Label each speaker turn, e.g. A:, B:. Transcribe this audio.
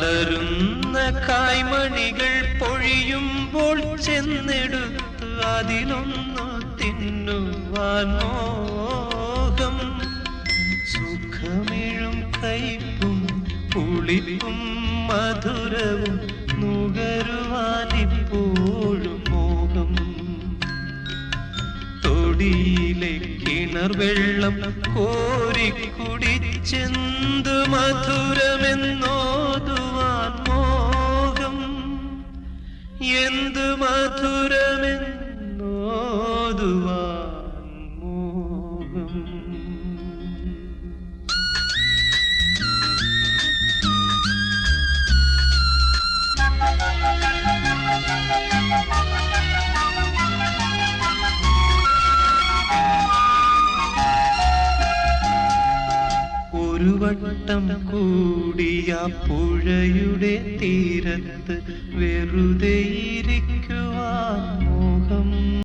A: അടരുന്ന കായ്മണികൾ പൊഴിയുമ്പോൾ ചെന്നെടുത്ത് അതിലൊന്നു തിന്നുവാൻ മോഹം. സുഖമിഴും കയ്പും പുളിപ്പും മധുരവും നുകരുവാനിപ്പോഴും മോഹം. തൊടിയിലെ കിണർ വെള്ളം കോരിക്കുടിച്ചെന്ത് മധുരമെന്നോതുവാൻ എന്തു മധുരമെന്നോതുവാൻ മോഹം. ഒരു വട്ടം കൂടിയ പുഴയുടെ തീരത്ത് വെറുതെ